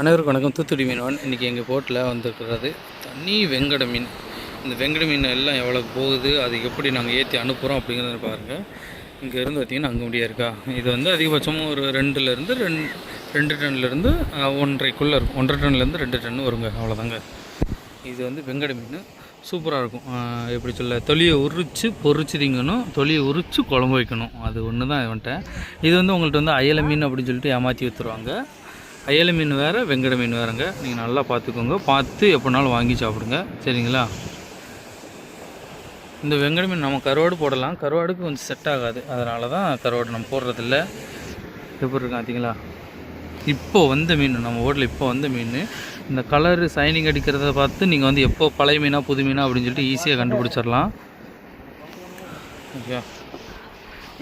அனைவருக்கும் வணக்கம். தூத்துக்குடி மீனவன் இன்றைக்கி எங்கள் போட்டில் வந்திருக்கிறது தனி வெங்கட மீன். இந்த வெங்கட மீன் எல்லாம் எவ்வளோ போகுது அது எப்படி நாங்கள் ஏற்றி அனுப்புகிறோம் அப்படிங்கிறத பாருங்கள் இங்கே இருந்து பார்த்தீங்கன்னா அங்கே முடியா இருக்கா? இது வந்து அதிகபட்சமும் ஒரு ரெண்டுலேருந்து ரெண்டு ரெண்டு டன்லேருந்து ஒன்றரைக்குள்ளே இருக்கும். ஒன்றரை டன்லேருந்து ரெண்டு டன் வருங்க அவ்வளோதாங்க இது வந்து வெங்கட மீன். சூப்பராக இருக்கும். எப்படி சொல்ல தொலியை உரித்து பொரிச்சு திங்கணும் தொலியை உரித்து குழம்பு வைக்கணும். அது ஒன்று தான் இவன்ட்ட. இது வந்து உங்கள்கிட்ட வந்து அயல மீன் அப்படின்னு சொல்லிட்டு ஏமாற்றி விற்றுருவாங்க அயல மீன் வேறு வெங்கட மீன் வேறுங்க. நீங்கள் நல்லா பார்த்துக்கோங்க. பார்த்து எப்படினாலும் வாங்கி சாப்பிடுங்க. சரிங்களா? இந்த வெங்கட மீன் நம்ம கருவாடு போடலாம். கருவாடுக்கு கொஞ்சம் செட் ஆகாது. அதனால தான் கருவாடு நம்ம போடுறதில்ல. எப்படி இருக்கு பார்த்தீங்களா? இப்போ வந்த மீன் நம்ம ஓட்டில் இப்போ வந்த மீன். இந்த கலரு சைனிங் அடிக்கிறத பார்த்து நீங்கள் வந்து எப்போ பழைய மீனா புது மீனா அப்படின்னு சொல்லிட்டு ஈஸியாக கண்டுபிடிச்சிடலாம். ஓகே.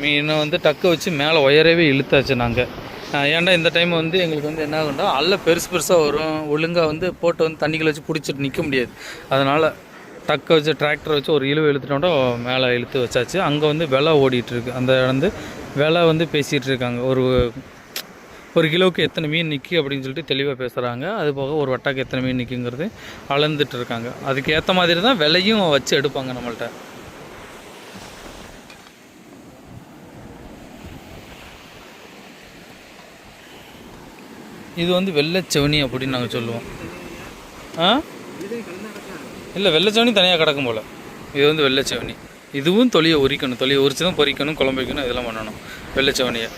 மீனை வந்து டக்க வச்சு மேலே உயரவே இழுத்தாச்சு நாங்கள் ஏன்டா இந்த டைம் வந்து எங்களுக்கு வந்து என்ன ஆகும்னா அல்ல பெருசு பெருசாக வரும். ஒழுங்காக வந்து போட்டு வந்து தண்ணிக்குள்ள வச்சு பிடிச்சிட்டு நிற்க முடியாது. அதனால் டக்க வச்சு டிராக்டர் வச்சு ஒரு இழுவை இழுத்துட்டோம்னா மேலே இழுத்து வச்சாச்சு. அங்கே வந்து விலை ஓடிட்டுருக்கு அந்த வந்து விலை வந்து பேசிகிட்டு இருக்காங்க. ஒரு ஒரு கிலோவுக்கு எத்தனை மீன் நிற்கி அப்படின்னு சொல்லிட்டு தெளிவாக பேசுகிறாங்க அது போக ஒரு வட்டாக்கு எத்தனை மீன் நிற்குங்கிறது அளந்துட்டு இருக்காங்க. அதுக்கு ஏற்ற மாதிரி தான் விலையும் வச்சு எடுப்பாங்க நம்மள்ட்ட. இது வந்து வெள்ளைச்செவனி அப்படின்னு நாங்கள் சொல்லுவோம். ஆ? இல்லை வெள்ளைச்செவனி தனியாக கிடக்கும் போல். இது வந்து வெள்ளைச்செவனி இதுவும் தொலியை உரிக்கணும். தொலியை உரித்து தான் பொறிக்கணும் குழம்பு வைக்கணும் இதெல்லாம் பண்ணணும். வெள்ளைச்செவனியை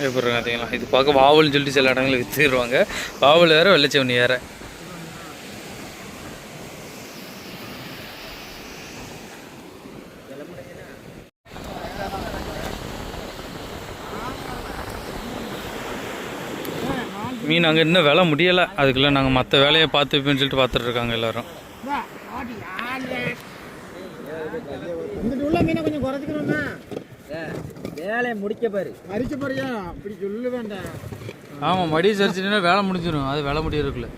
எப்படி பார்த்தீங்களா இது பார்க்க வாவல்னு சொல்லிட்டு சில இடங்களில் விற்றுருவாங்க வாவல் வேறு வெள்ளைச்செவனி வேறு. மீன் அங்கே இன்னும் விலை முடியலை அதுக்குள்ளே நாங்கள் மற்ற வேலையை பார்த்துப்பேன்னு சொல்லிட்டு பார்த்துட்டு இருக்காங்க எல்லாரும் இங்கிட்டு உள்ள மீனை கொஞ்சம் குறைச்சிக்கணும்னா வேலையை முடிக்க பாரு மறிக்க போறியா அப்படி சொல்ல வேண்டாம் ஆமாம் மடி சரிச்சுன்னா வேலை முடிஞ்சிடும் அது வேலை முடியறதுக்குள்ள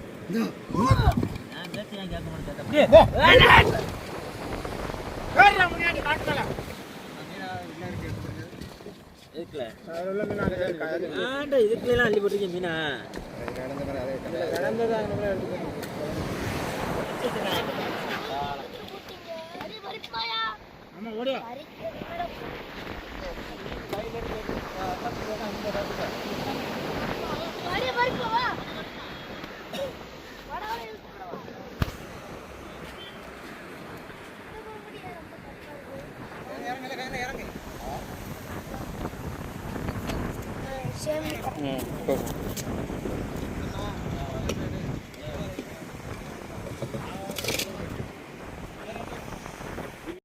முன்னாடி காட்டுல இருக்குல்ல ஆண்ட இதுக்குலாம் அள்ளி போட்டிருக்கீங்க மீனா கடந்தது அங்கே எடுத்து ஆமா ஓடியா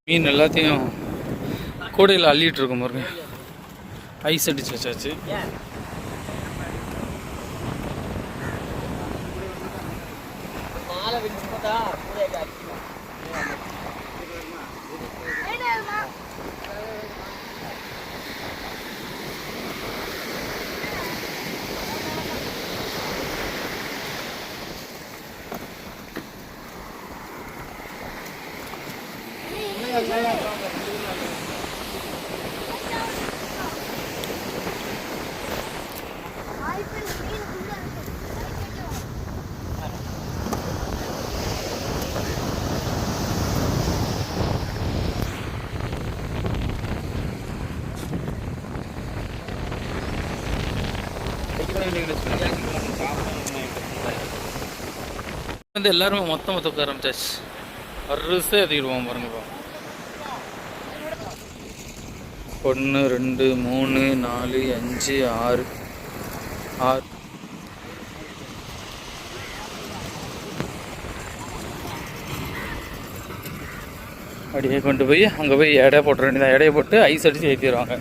மீன் எல்லாத்தையும் கூடையில் அள்ளிட்டு இருக்கோம் பாருங்க. ஐஸ் அடிச்சு வச்சாச்சு. வந்து எல்லாருமே மொத்தம் மொத்தம் ஆரம்பிச்சாச்சு. வரிசை ஏற்றிக்கிடுவோம் பாருங்கப்பா ஒன்று ரெண்டு மூணு நாலு அஞ்சு ஆறு. ஆறு. அப்படியே கொண்டு போய் அங்கே போய் எடை போட்டுற வேண்டியதான் எடையை போட்டு ஐஸ் அடித்து ஏற்றிடுவாங்க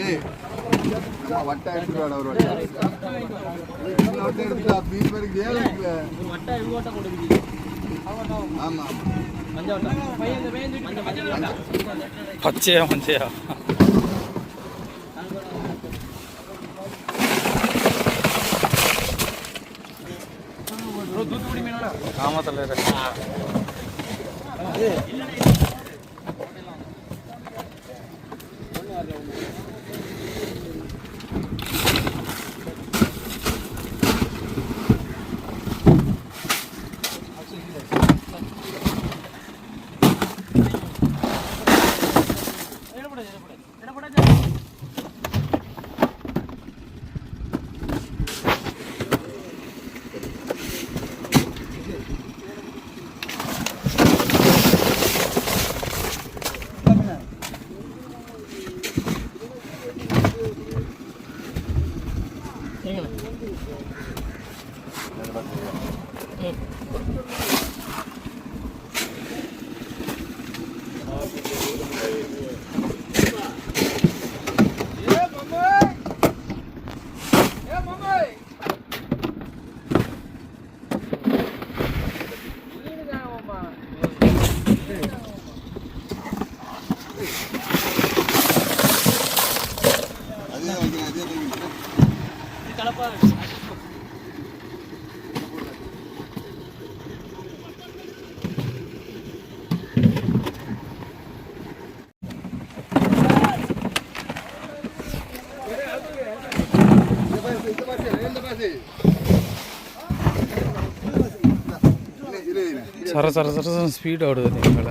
ஏய், அம்மா, வட்டா ஒரு வட்டா. வட்டா எடுத்துட்டு வா, மீன் பேருக்கு ஏழு இருக்கு. ஆமா பச்சையா மஞ்சையா ஆமா தலைவர் அதே సర సర సర స్పీడ్ ఆడుతుంది ఇక్కడ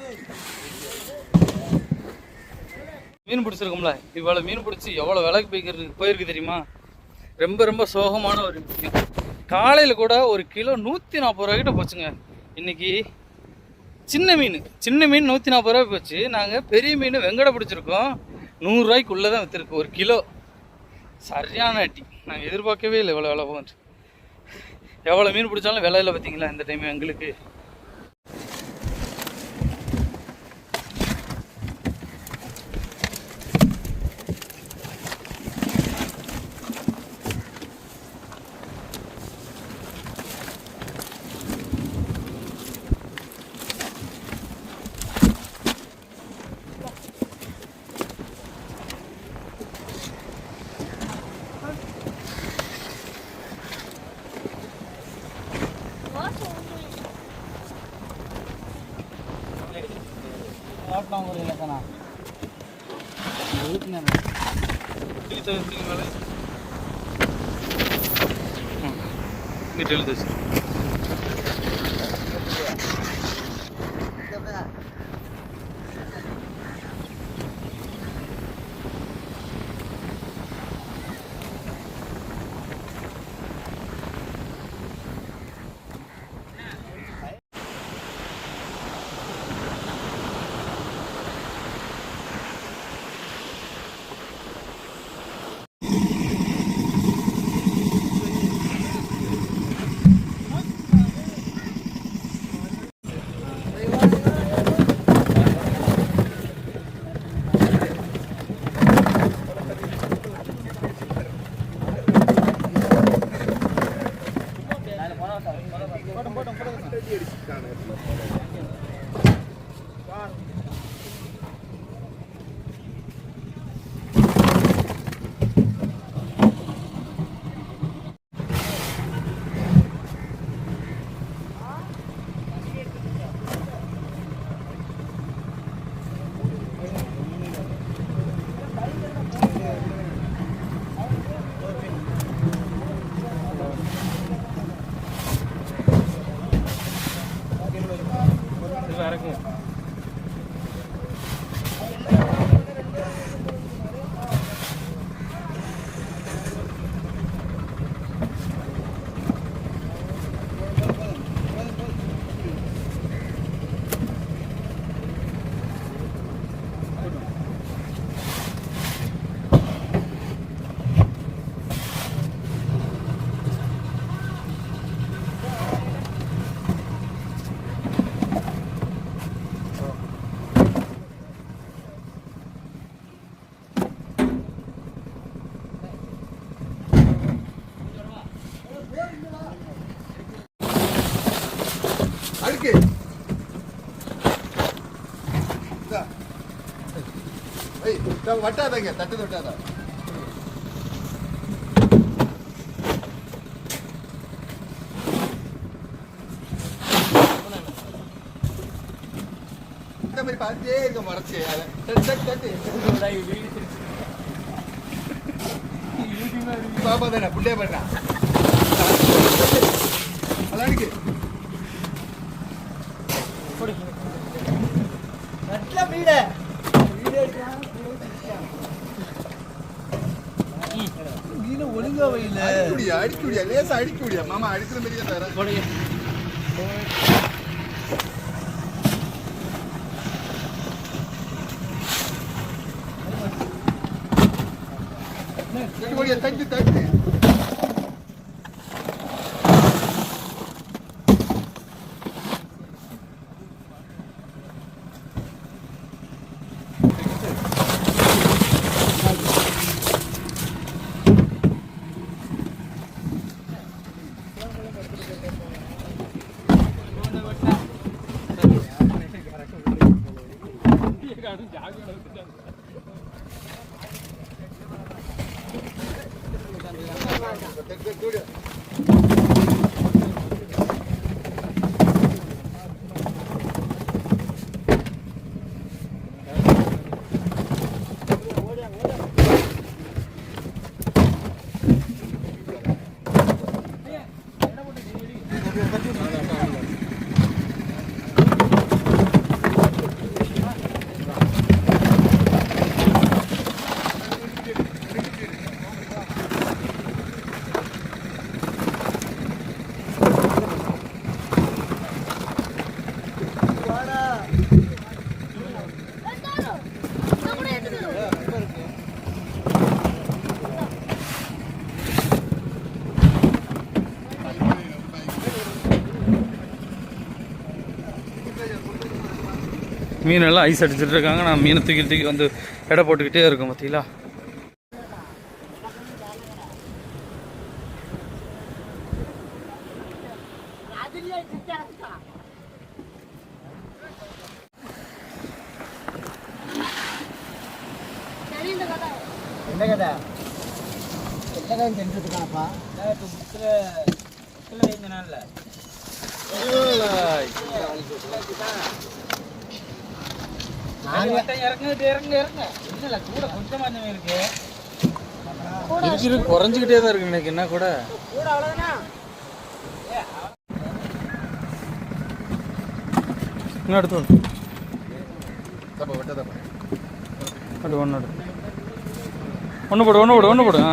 Thank you. மீன் பிடிச்சிருக்கோம்ல. இவ்வளோ மீன் பிடிச்சி எவ்வளோ விலைக்கு போய்க்கிறது போயிருக்கு தெரியுமா? ரொம்ப ரொம்ப சோகமான ஒரு விஷயம் காலையில் கூட ஒரு கிலோ நூற்றி நாற்பது ரூபாய்க்கிட்ட போச்சுங்க. இன்னைக்கு சின்ன மீன் சின்ன மீன் நூற்றி நாற்பது ரூபாய் போச்சு. நாங்கள் பெரிய மீன் வெங்கடை பிடிச்சிருக்கோம். நூறுரூவாய்க்குள்ளே தான் விற்றுருக்கு ஒரு கிலோ. சரியான அட்டி நாங்கள் எதிர்பார்க்கவே இல்லை இவ்வளோ விலை போகுது எவ்வளோ மீன் பிடிச்சாலும் விலையில் பார்த்தீங்களா இந்த டைம் எங்களுக்கு? இங்கிட்ட எழுது கிடக்கு проверить, как это. ஏய், வட்டாதங்க தட்டு வட்டாத? இந்த மாதிரி பார்த்துட்டே இருக்க மறைச்சு அதை. தட்டு அதான் இருக்கு அடிக்குடியா அடிக்குடியா லேசா அடிக்குடியா. மாமா அடிக்கிற மாதிரியே தர. தட்டு தட்டு தட்டு தட்டு மீனெல்லாம் ஐஸ் அடிச்சிட்டு இருக்காங்க நான் மீனை தூக்கி தூக்கி வந்து எடை போட்டுக்கிட்டே இருக்கோம் பார்த்தீங்களா என்ன கதை? என்ன கதை இப்போ புக்கில் புக்கில் இந்த இருக்கு குறைஞ்சிக்கிட்டே தான் இருக்கு எனக்கு என்ன கூட? இன்னும் விடு. தப்பா வட்டாதப்பா அது ஒன்று எடு ஒன்று போடு ஒன்று போடு ஒன்று போடு. ஆ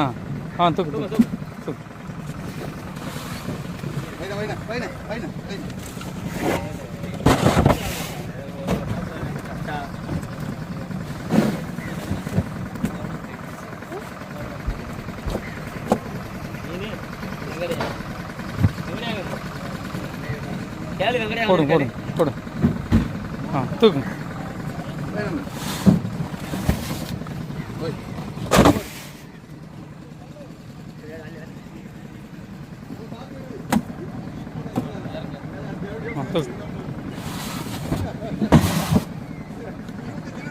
ஆ தூக்கு தூக்கு தூக்கு. போடுங்க போடுங்க போடுங்க ஆ தூக்குங்க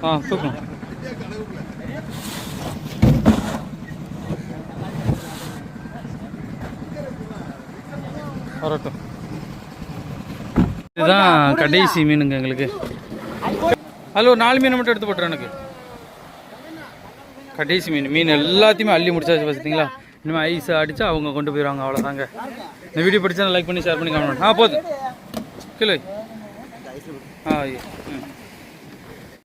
ஆ தூக்கு. வரட்டும். இதுதான் கடைசி மீனுங்க எங்களுக்கு. அதில் ஒரு நாலு மீனை மட்டும் எடுத்து போட்டுரு எனக்கு. கடைசி மீன். மீன் எல்லாத்தையுமே அள்ளி முடிச்சாச்சு பார்த்தீங்களா இனிமேல் ஐஸ் அடிச்சா அவங்க கொண்டு போயிடுவாங்க அவ்வளோதாங்க இந்த வீடியோ பிடிச்சா லைக் பண்ணி ஷேர் பண்ணி கமெண்ட் ஆ போதும். கிலோ ஆ ம்